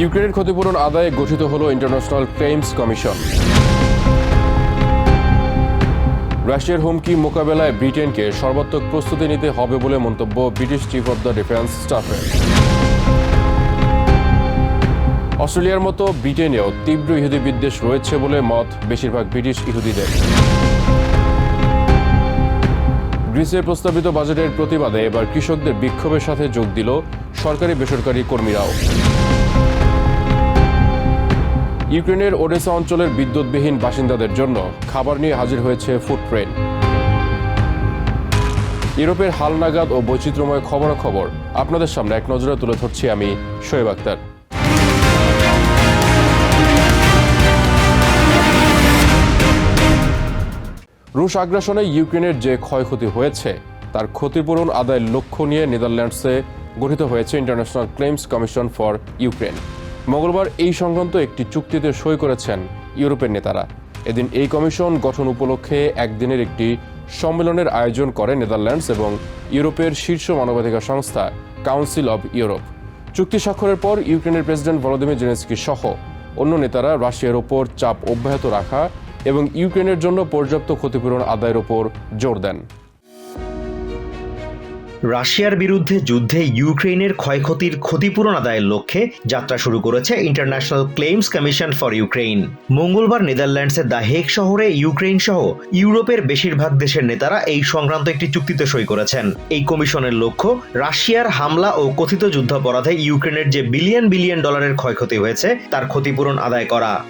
ইউক্রেনের ক্ষতিপূরণ আদায়ে গঠিত হল ইন্টারন্যাশনাল ক্লেইমস কমিশন রাশিয়ার হুমকি মোকাবেলায় ব্রিটেনকে সর্বাত্মক প্রস্তুতি নিতে হবে বলে মন্তব্য British chief of the defence স্টাফের অস্ট্রেলিয়ার মতো ব্রিটেনেও তীব্র ইহুদি বিদ্বেষ রয়েছে বলে মত বেশিরভাগ ব্রিটিশ ইহুদিদের। গ্রিসের প্রস্তাবিত বাজেটের প্রতিবাদে এবার কৃষকদের বিক্ষোভের সাথে যোগ দিল সরকারি বেসরকারি কর্মীরাও। ইউক্রেনের ওডেসা অঞ্চলের বিদ্যুৎবিহীন বাসিন্দাদের জন্য খাবার নিয়ে হাজির হয়েছে ফুড ট্রেন। ইউরোপের হালনাগাদ ও বৈচিত্র্যময় খবরাখবর আপনাদের সামনে এক নজরে তুলে ধরছি আমি শোয়েব আক্তার। রুশ আগ্রাসনে ইউক্রেনের যে ক্ষয়ক্ষতি হয়েছে, তার ক্ষতিপূরণ আদায়ের লক্ষ্য নিয়ে নেদারল্যান্ডসে গঠিত হয়েছে international claims commission for Ukraine. মঙ্গলবার এই সংক্রান্ত একটি চুক্তিতে সই করেছেন ইউরোপের নেতারা। এদিন এই কমিশন গঠন উপলক্ষে একদিনের একটি সম্মেলনের আয়োজন করে নেদারল্যান্ডস এবং ইউরোপের শীর্ষ মানবাধিকার সংস্থা, কাউন্সিল অব ইউরোপ। চুক্তি স্বাক্ষরের পর ইউক্রেনের প্রেসিডেন্ট ভলোদিমির জেনেস্কি সহ অন্য নেতারা রাশিয়ার ওপর চাপ অব্যাহত রাখা এবং ইউক্রেনের জন্য পর্যাপ্ত ক্ষতিপূরণ আদায়ের ওপর জোর দেন। রাশিয়ার বিরুদ্ধে যুদ্ধে ইউক্রেনের ক্ষয়ক্ষতির ক্ষতিপূরণ আদায়ের লক্ষ্যে যাত্রা শুরু করেছে international claims commission for Ukraine মঙ্গলবার নেদারল্যান্ডসের দ্য হেগ শহরে ইউক্রেন সহ ইউরোপের বেশিরভাগ দেশের নেতারা এই সংক্রান্ত একটি চুক্তিতে সই করেছেন। এই কমিশনের লক্ষ্য রাশিয়ার হামলা ও কথিত যুদ্ধাপরাধে ইউক্রেনের যে বিলিয়ন বিলিয়ন ডলারের ক্ষয়ক্ষতি হয়েছে, তার ক্ষতিপূরণ আদায় করা।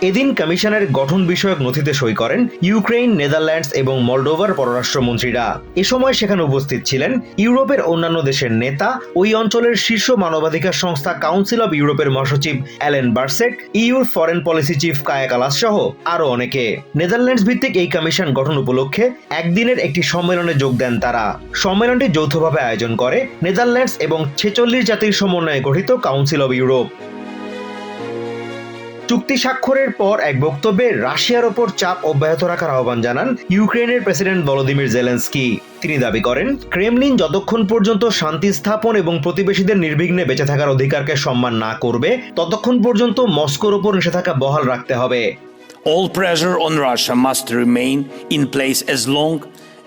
এদিন কমিশনের গঠন বিষয়ক নথিতে সই করেন ইউক্রেন নেদারল্যান্ডস এবং মলডোভার পররাষ্ট্রমন্ত্রীরা। এ সময় সেখানে উপস্থিত ছিলেন ইউরোপের অন্যান্য দেশের নেতা ওই অঞ্চলের শীর্ষ মানবাধিকার সংস্থা কাউন্সিল অব ইউরোপের মহাসচিব Alain Berset, your foreign policy chief Kaja Kallas সহ আরও অনেকে। নেদারল্যান্ডস ভিত্তিক এই কমিশন গঠন উপলক্ষে একদিনের একটি সম্মেলনে যোগ দেন তারা। সম্মেলনটি যৌথভাবে আয়োজন করে নেদারল্যান্ডস এবং ছেচল্লিশ জাতির সমন্বয়ে গঠিত কাউন্সিল অব ইউরোপ। চুক্তি স্বাক্ষরের পর এক বক্তব্যে রাশিয়ার ওপর চাপ অব্যাহত রাখার আহ্বান জানান ইউক্রেনের প্রেসিডেন্ট ভলোদিমির জেলেন্সকি। তিনি দাবি করেন, ক্রেমলিন যতক্ষণ পর্যন্ত শান্তি স্থাপন এবং প্রতিবেশীদের নির্বিঘ্নে বেঁচে থাকার অধিকারকে সম্মান না করবে, ততক্ষণ পর্যন্ত মস্কোর ওপর নিষেধাজ্ঞা বহাল রাখতে হবে। All pressure on Russia must remain in place as long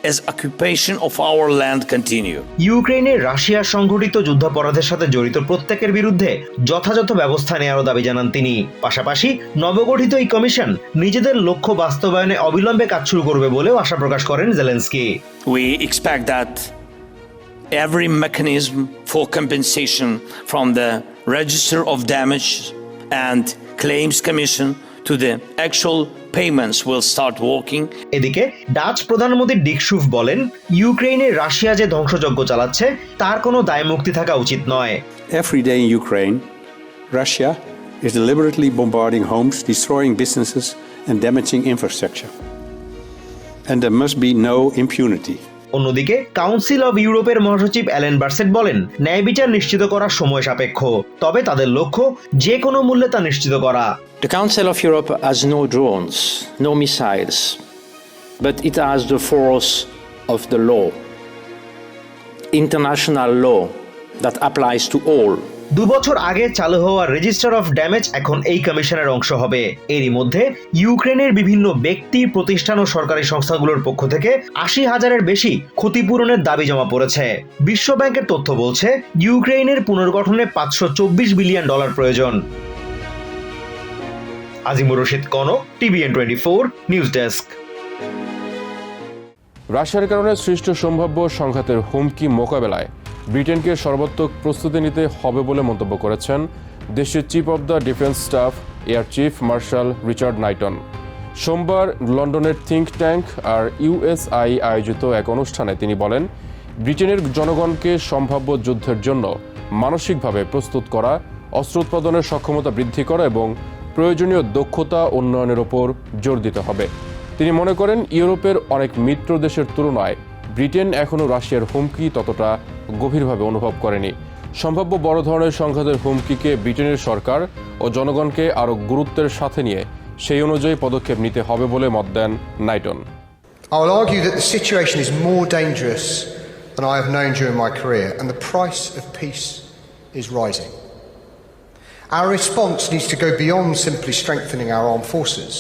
as occupation of our land continue. ইউক্রেনে রাশিয়ার সংঘটিত যুদ্ধাপরাধের সাথে জড়িত প্রত্যেকের বিরুদ্ধে যথাযথ ব্যবস্থা নেওয়ারও দাবি জানান তিনি পাশাপাশি নবগঠিত এই কমিশন নিজেদের লক্ষ্য বাস্তবায়নে অবিলম্বে কাজ শুরু করবে বলেও আশা প্রকাশ করেন Zelensky We expect that every mechanism for compensation from the Register of Damage and Claims Commission to the actual payments will start working এদিকে ডাচ প্রধানমন্ত্রী ডিকশুফ বলেন ইউক্রেনে রাশিয়া যে ধ্বংসযজ্ঞ চালাচ্ছে তার কোনো দায়মুক্তি থাকা উচিত নয় Every day in Ukraine, Russia is deliberately bombarding homes, destroying businesses, and damaging infrastructure. And there must be no impunity. অন্যদিকে কাউন্সিল অব ইউরোপের মহাসচিব অ্যালেন বার্সেট বলেন ন্যায় বিচার নিশ্চিত করা সময় সাপেক্ষ তবে তাদের লক্ষ্য যে কোনো মূল্যে তা নিশ্চিত করা The Council of Europe has no drones, no missiles, but it has the force of the law, international law that applies to all. দু বছর আগে চালু হওয়া রেজিস্টার অফ ড্যামেজ এখন এই কমিশনের অংশ হবে। এরই মধ্যে ইউক্রেনের বিভিন্ন ব্যক্তি, প্রতিষ্ঠান ও সরকারি সংস্থাগুলোর পক্ষ থেকে আশি হাজারের বেশি ক্ষতিপূরণের দাবি জমা পড়েছে। বিশ্ব ব্যাংকের তথ্য বলছে ইউক্রেনের পুনর্গঠনে পাঁচশো চব্বিশ বিলিয়ন ডলার প্রয়োজন। Azimur Rashid Konok TVN twenty four news desk রাশিয়ার কারণে সৃষ্ট সম্ভাব্য সংঘাতের হুমকি মোকাবেলায় ব্রিটেনকে সর্বাত্মক প্রস্তুতি নিতে হবে বলে মন্তব্য করেছেন দেশের chief of the defence staff air chief marshal Richard Knighton সোমবার লন্ডনের থিঙ্ক ট্যাঙ্ক আর ইউএসআই আয়োজিত এক অনুষ্ঠানে তিনি বলেন, ব্রিটেনের জনগণকে সম্ভাব্য যুদ্ধের জন্য মানসিকভাবে প্রস্তুত করা, অস্ত্র উৎপাদনের সক্ষমতা বৃদ্ধি করা এবং প্রয়োজনীয় দক্ষতা উন্নয়নের ওপর জোর দিতে হবে। তিনি মনে করেন, ইউরোপের অনেক মিত্র দেশের তুলনায় ব্রিটেন এখনও রাশিয়ার হুমকি ততটা গভীরভাবে অনুভব করেনি সম্ভাব্য বড় ধরনের সংঘাতের হুমকিকে ব্রিটেনের সরকার ও জনগণকে আরও গুরুত্বের সাথে নিয়ে সেই অনুযায়ী পদক্ষেপ নিতে হবে বলে মত দেন নাইটন I argue that the situation is more dangerous than I have known during my career, and the price of peace is rising. Our response needs to go beyond simply strengthening our armed forces.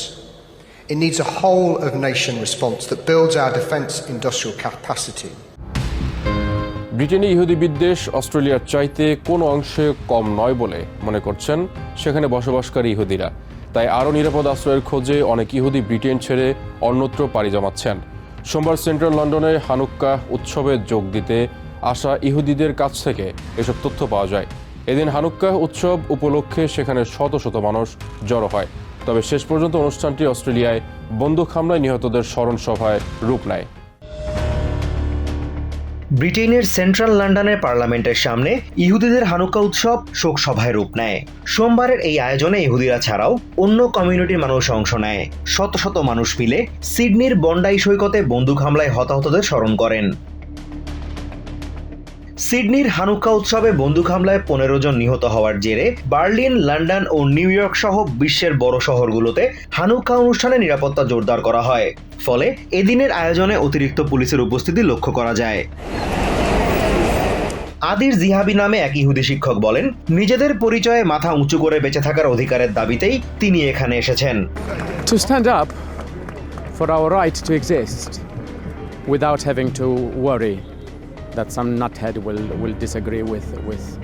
It needs a whole of nation response that builds our defence industrial capacity. ব্রিটেনে ইহুদি বিদ্বেষ অস্ট্রেলিয়ার চাইতে কোনো অংশে কম নয় বলে মনে করছেন সেখানে বসবাসকারী ইহুদিরা। তাই আরও নিরাপদ আশ্রয়ের খোঁজে অনেক ইহুদি ব্রিটেন ছেড়ে অন্যত্র পাড়ি জমাচ্ছেন। সোমবার সেন্ট্রাল লন্ডনে হানুক্কা উৎসবে যোগ দিতে আসা ইহুদিদের কাছ থেকে এসব তথ্য পাওয়া যায়। এদিন হানুক্কা উৎসব উপলক্ষে সেখানে শত শত মানুষ জড়ো হয়। তবে শেষ পর্যন্ত অনুষ্ঠানটি অস্ট্রেলিয়ায় বন্দুক হামলায় নিহতদের স্মরণ সভায় রূপ নেয়। ব্রিটেনের সেন্ট্রাল লন্ডনের পার্লামেন্টের সামনে ইহুদিদের হানুকা উৎসব শোক সভায় রূপ নেয়। সোমবারের এই আয়োজনে ইহুদিরা ছাড়াও অন্য কমিউনিটির মানুষ অংশ নেয়। শত শত মানুষ মিলে সিডনির বন্ডাই সৈকতে বন্দুক হামলায় হতাহতদের স্মরণ করেন। সিডনির হানুক্কা উৎসবে বন্দুক হামলায় পনেরো জন নিহত হওয়ার জেরে বার্লিন, লন্ডন ও নিউ ইয়র্ক সহ বিশ্বের বড় শহরগুলোতে হানুক্কা অনুষ্ঠানে নিরাপত্তা জোরদার করা হয়। ফলে এদিনের আয়োজনে অতিরিক্ত পুলিশের উপস্থিতি লক্ষ্য করা যায়। আদির জিহাবি নামে এক ইহুদি শিক্ষক বলেন, নিজেদের পরিচয়ে মাথা উঁচু করে বেঁচে থাকার অধিকারের দাবিতেই তিনি এখানে এসেছেন। To stand up for our right that some nuthead will, will disagree with, with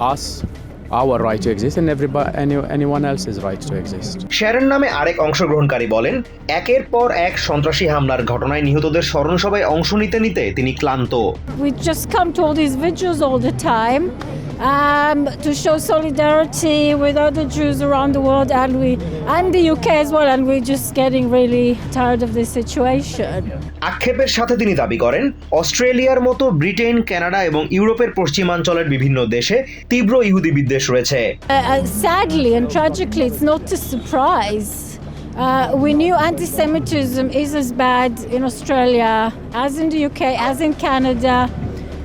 us, our right to exist, and everybody, any, anyone else's right to exist. Sharon নামে আরেক অংশগ্রহণকারী বলেন একের পর এক সন্ত্রাসী হামলার ঘটনায় নিহতদের স্মরণ সভায় অংশ নিতে নিতে তিনি ক্লান্ত We just come to all these vigils all the time um, to show solidarity with other Jews around the world and we and the UK as well. And we're just getting really tired of this situation. আক্ষেপের সাথে তিনি দাবি করেন অস্ট্রেলিয়ার মতো Britain Canada এবং ইউরোপের পশ্চিমাঞ্চলের বিভিন্ন দেশে তীব্র ইহুদি বিদ্বেষ রয়েছে Uh, uh, sadly and tragically, it's not a surprise. Uh, we knew anti-Semitism is as bad in Australia as in the UK, as in Canada,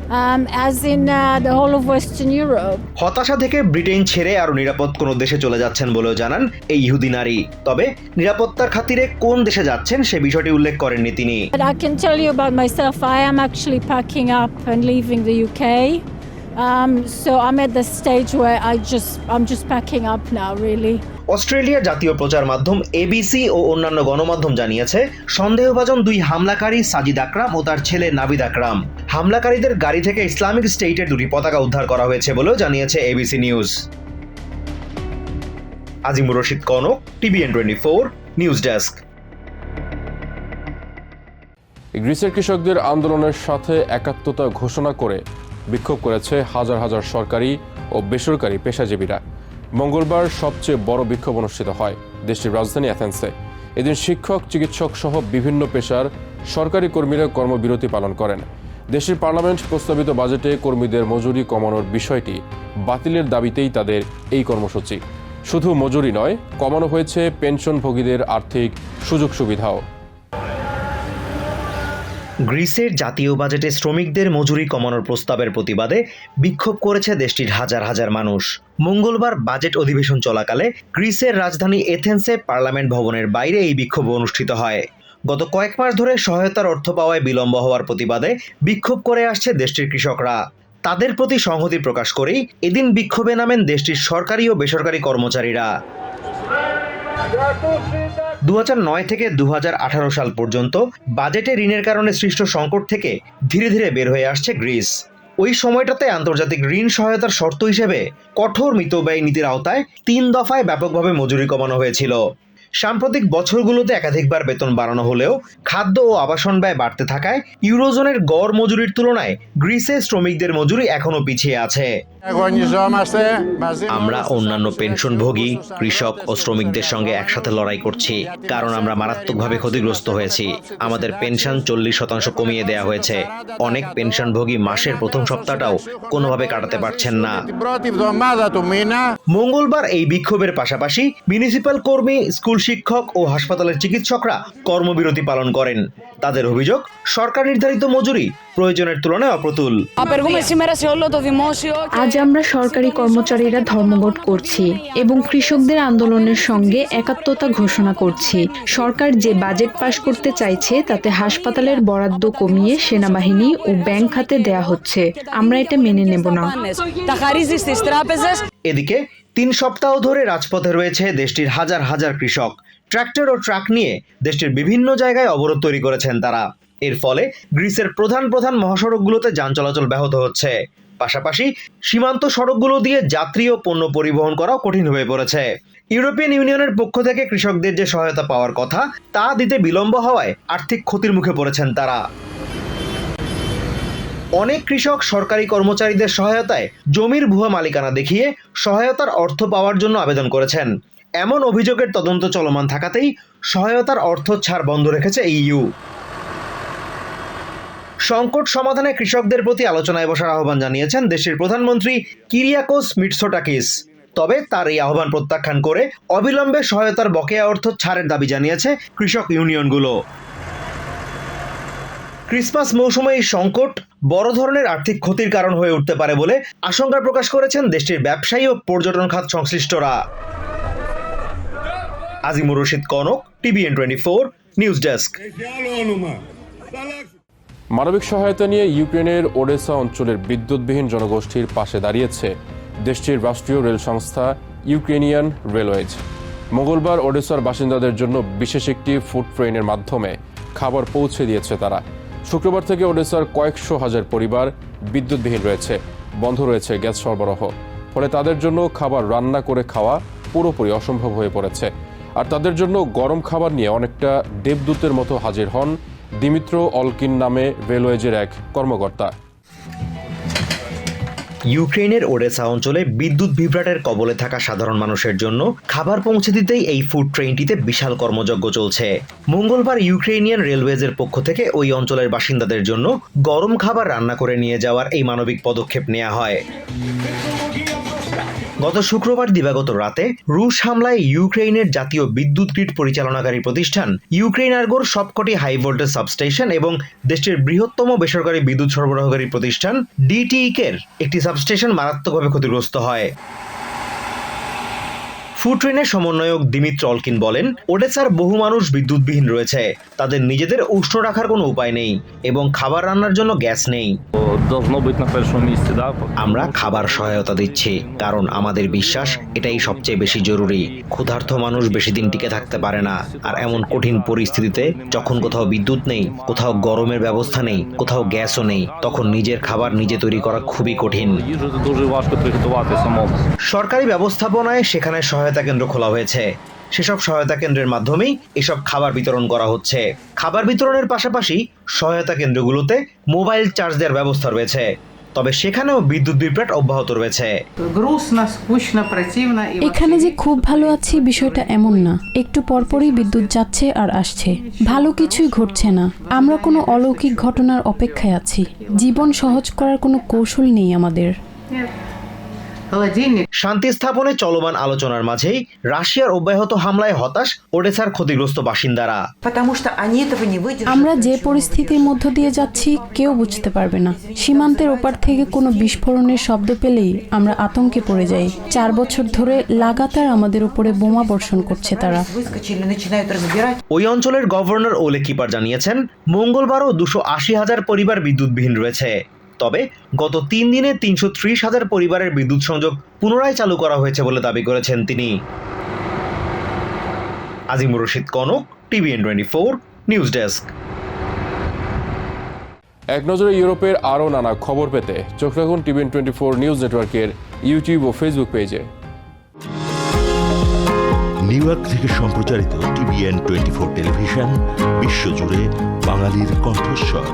um, as in uh, the whole of Western Europe. হতাশা থেকে Britain ছেড়ে আরও নিরাপদ কোনো দেশে চলে যাচ্ছেন বলেও জানান এই ইহুদি নারী তবে নিরাপত্তার খাতিরে কোন দেশে যাচ্ছেন সে বিষয়টি উল্লেখ করেননি তিনি I can tell you about myself. I am actually packing up and leaving the UK. Um, so I'm at the stage where I just I'm just packing up now, really. অস্ট্রেলিয়ার জাতীয় প্রচার মাধ্যম এবিসি ও অন্যান্য গণমাধ্যম জানিয়েছে সন্দেহভাজন দুই হামলাকারী সাজিদ আকরাম ও তার ছেলে নাবিদ আকরাম। হামলাকারীদের গাড়ি থেকে ইসলামিক স্টেটের দুটি পতাকা উদ্ধার করা হয়েছে বলেও জানিয়েছে ABC news. Azimur Rashid Konok TVN twenty four news desk. গ্রিসের কৃষকদের আন্দোলনের সাথে একাত্মতা ঘোষণা করে বিক্ষোভ করেছে হাজার হাজার সরকারি ও বেসরকারি পেশাজীবীরা। মঙ্গলবার সবচেয়ে বড় বিক্ষোভ অনুষ্ঠিত হয় দেশটির রাজধানী অ্যাথেন্সে। এদিন শিক্ষক, চিকিৎসক সহ বিভিন্ন পেশার সরকারি কর্মীরা কর্মবিরতি পালন করেন। দেশের পার্লামেন্ট প্রস্তাবিত বাজেটে কর্মীদের মজুরি কমানোর বিষয়টি বাতিলের দাবিতেই তাদের এই কর্মসূচি। শুধু মজুরি নয়, কমানো হয়েছে পেনশনভোগীদের আর্থিক সুযোগ সুবিধাও। গ্রিসের জাতীয় বাজেটে শ্রমিকদের মজুরি কমানোর প্রস্তাবের প্রতিবাদে বিক্ষোভ করেছে দেশটির হাজার হাজার মানুষ। মঙ্গলবার বাজেট অধিবেশন চলাকালে গ্রিসের রাজধানী এথেন্সে পার্লামেন্ট ভবনের বাইরে এই বিক্ষোভ অনুষ্ঠিত হয়। গত কয়েক মাস ধরে সহায়তার অর্থ পাওয়ায় বিলম্ব হওয়ার প্রতিবাদে বিক্ষোভ করে আসছে দেশটির কৃষকরা। তাদের প্রতি সংহতি প্রকাশ করেই এদিন বিক্ষোভে নামেন দেশটির সরকারি ও বেসরকারি কর্মচারীরা। দু থেকে দু হাজার আঠারো সাল পর্যন্ত বাজেটে ঋণের কারণে সৃষ্ট সংকট থেকে ধীরে ধীরে বের হয়ে আসছে গ্রিস। ওই সময়টাতে আন্তর্জাতিক ঋণ সহায়তার শর্ত হিসেবে কঠোর মিতব্যয়ী নীতির আওতায় তিন দফায় ব্যাপকভাবে মজুরি কমানো হয়েছিল। সাম্প্রতিক বছরগুলোতে একাধিকবার বেতন বাড়ানো হলেও খাদ্য ও আবাসন ব্যয় বাড়তে থাকায় ইউরোজোনের গড় মজুরির তুলনায় গ্রিসে শ্রমিকদের মজুরি এখনও পিছিয়ে আছে। আমরা অন্যান্য পেনশনভোগী, কৃষক ও শ্রমিকদের সঙ্গে একসাথে লড়াই করছি, কারণ আমরা মারাত্মকভাবে ক্ষতিগ্রস্ত হয়েছি। আমাদের পেনশন চল্লিশ শতাংশ কমিয়ে দেওয়া হয়েছে। অনেক পেনশনভোগী মাসের প্রথম সপ্তাহটাও কোনোভাবে কাটাতে পারছেন না। মঙ্গলবার এই বিক্ষোভের পাশাপাশি মিউনিসিপ্যাল কর্মী, স্কুল স্কুল শিক্ষক ও হাসপাতালের চিকিৎসকরা কর্মবিরতি পালন করেন। তাদের অভিযোগ সরকার নির্ধারিত মজুরি প্রয়োজনের তুলনায় অপ্রতুল। আজ আমরা সরকারি কর্মচারীরা ধর্মঘট করছি এবং কৃষকদের আন্দোলনের সঙ্গে একাত্মতা ঘোষণা করছি। সরকার যে বাজেট পাশ করতে চাইছে তাতে হাসপাতালের বরাদ্দ কমিয়ে সেনাবাহিনী ও ব্যাংক খাতে দেয়া হচ্ছে। আমরা এটা মেনে নেব না। এদিকে তিন সপ্তাহ ধরে রাজপথে রয়েছে দেশটির হাজার হাজার কৃষক। ট্র্যাক্টর ও ট্রাক নিয়ে দেশটির বিভিন্ন জায়গায় অবরোধ তৈরি করেছেন তারা। এর ফলে গ্রিসের প্রধান প্রধান মহাসড়কগুলোতে যান চলাচল ব্যাহত হচ্ছে। পাশাপাশি সীমান্ত সড়কগুলো দিয়ে যাত্রী ও পণ্য পরিবহন করাও কঠিন হয়ে পড়েছে। ইউরোপিয়ান ইউনিয়নের পক্ষ থেকে কৃষকদের যে সহায়তা পাওয়ার কথা, তা দিতে বিলম্ব হওয়ায় আর্থিক ক্ষতির মুখে পড়েছেন তারা। অনেক কৃষক সরকারি কর্মচারীদের সহায়তায় জমির ভুয়া মালিকানা দেখিয়ে সহায়তার অর্থ পাওয়ার জন্য আবেদন করেছেন। এমন অভিযোগের তদন্ত চলমান থাকাতেই সহায়তার অর্থ ছাড় বন্ধ রেখেছে ইইউ। সংকট সমাধানে কৃষকদের প্রতি আলোচনায় বসার আহ্বান জানিয়েছেন দেশের প্রধানমন্ত্রী কিরিয়াকোস মিটসোটাকিস। তবে তার এই আহ্বান প্রত্যাখ্যান করে অবিলম্বে সহায়তার বকেয়া অর্থ ছাড়ের দাবি জানিয়েছে কৃষক ইউনিয়নগুলো। ক্রিসমাস মৌসুমে এই সংকট বড় ধরনের আর্থিক ক্ষতির কারণ হয়ে উঠতে পারে বলে আশঙ্কা প্রকাশ করেছেন দেশটির ব্যবসায়ী ও পর্যটন খাত সংশ্লিষ্টরা। Azimur Rashid Konok, TVN twenty four, news desk. মানবিক সহায়তা নিয়ে ইউক্রেনের ওডেসা অঞ্চলের বিদ্যুৎবিহীন জনগোষ্ঠীর পাশে দাঁড়িয়েছে দেশটির রাষ্ট্রীয় রেল সংস্থা ইউক্রেনিয়ান রেলওয়েজ। মঙ্গলবার ওডেসার বাসিন্দাদের জন্য বিশেষ একটি ফুড ট্রেনের মাধ্যমে খাবার পৌঁছে দিয়েছে তারা। শুক্রবার থেকে ওডেসার কয়েকশো হাজার পরিবার বিদ্যুৎবিহীন রয়েছে, বন্ধ রয়েছে গ্যাস সরবরাহ। ফলে তাদের জন্য খাবার রান্না করে খাওয়া পুরোপুরি অসম্ভব হয়ে পড়েছে। আর তাদের জন্য গরম খাবার নিয়ে অনেকটা দেবদূতের মতো হাজির হন দিমিত্র অলকিন নামে রেলওয়েজের এক কর্মকর্তা। ইউক্রেনের ওডেসা অঞ্চলে বিদ্যুৎ বিভ্রাটের কবলে থাকা সাধারণ মানুষের জন্য খাবার পৌঁছে দিতেই এই ফুড ট্রেনটিতে বিশাল কর্মযজ্ঞ চলছে। মঙ্গলবার ইউক্রেনিয়ান রেলওয়েজের পক্ষ থেকে ওই অঞ্চলের বাসিন্দাদের জন্য গরম খাবার রান্না করে নিয়ে যাওয়ার এই মানবিক পদক্ষেপ নেওয়া হয়। গত শুক্রবার দিবাগত রাতে রুশ হামলায় ইউক্রেনের জাতীয় বিদ্যুৎ গ্রিড পরিচালনাকারী প্রতিষ্ঠান ইউক্রেন আর্গোর সবকটি হাই ভোল্টেজ সাবস্টেশন এবং দেশটির বৃহত্তম বেসরকারি বিদ্যুৎ সরবরাহকারী প্রতিষ্ঠান ডিটিইকের একটি সাবস্টেশন মারাত্মকভাবে ক্ষতিগ্রস্ত হয়। ফুটরেনের সমন্বয়ক দিমিত্র অলকিন বলেন ওডেসার বহু মানুষ বিদ্যুৎবিহীন রয়েছে। তাদের নিজেদের উষ্ণ রাখার কোনো উপায় নেই এবং খাবার রান্নার জন্য গ্যাস নেই। আমরা খাবার সহায়তা দিচ্ছি কারণ আমাদের বিশ্বাস এটাই সবচেয়ে বেশি জরুরি। ক্ষুধার্থ মানুষ বেশি দিন টিকে থাকতে পারে না আর এমন কঠিন পরিস্থিতিতে যখন কোথাও বিদ্যুৎ নেই কোথাও গরমের ব্যবস্থা নেই কোথাও গ্যাসও নেই তখন নিজের খাবার নিজে তৈরি করা খুবই কঠিন। সরকারি ব্যবস্থাপনায় সেখানে সহায়তা সহায়তা কেন্দ্র খোলা হয়েছে। সেসব সহায়তা কেন্দ্রের মাধ্যমেই এসব খাবার বিতরণ করা হচ্ছে। খাবার বিতরণের পাশাপাশি সহায়তা কেন্দ্রগুলোতে মোবাইল চার্জ দেওয়ার ব্যবস্থা রয়েছে। তবে সেখানেও বিদ্যুৎ বিভ্রাট অব্যাহত রয়েছে। এখানে যে খুব ভালো আছি বিষয়টা এমন না। একটু পরপরই বিদ্যুৎ যাচ্ছে আর আসছে। ভালো কিছুই ঘটছে না। আমরা কোনো অলৌকিক ঘটনার অপেক্ষায় আছি। জীবন সহজ করার কোনো কৌশল নেই আমাদের। শান্তি স্থাপনে চলমান আলোচনার মাঝেই রাশিয়ার অব্যাহত হামলায় হতাশ ওডেসার ক্ষতিগ্রস্ত বাসিন্দারা। আমরা যে পরিস্থিতির মধ্য দিয়ে যাচ্ছি কেউ বুঝতে পারবে না। সীমান্তের ওপার থেকে কোনো বিস্ফোরণের শব্দ পেলেই আমরা আতঙ্কে পড়ে যাই। চার বছর ধরে লাগাতার আমাদের উপরে বোমা বর্ষণ করছে তারা। ওই অঞ্চলের গভর্নর ওলে কিপার জানিয়েছেন মঙ্গলবারও দুশো আশি হাজার পরিবার বিদ্যুৎবিহীন রয়েছে। তবে গত তিন দিনে তিনশো ত্রিশ হাজার পরিবারের বিদ্যুৎ সংযোগ পুনরায় চালু করা হয়েছে বলে দাবি করেছেন তিনি। Azimur Rashid Konok TVN twenty four news desk. এক নজরে ইউরোপের আরও নানা খবর পেতে চোখ রাখুন টিভিএন টোয়েন্টি ফোর নিউজ নেটওয়ার্কের ইউটিউব ও ফেসবুক পেজে। নিউ ইয়র্ক থেকে সম্প্রচারিত টিভিএন টোয়েন্টি ফোর টেলিভিশন বিশ্বজুড়ে বাঙালির কণ্ঠস্বর।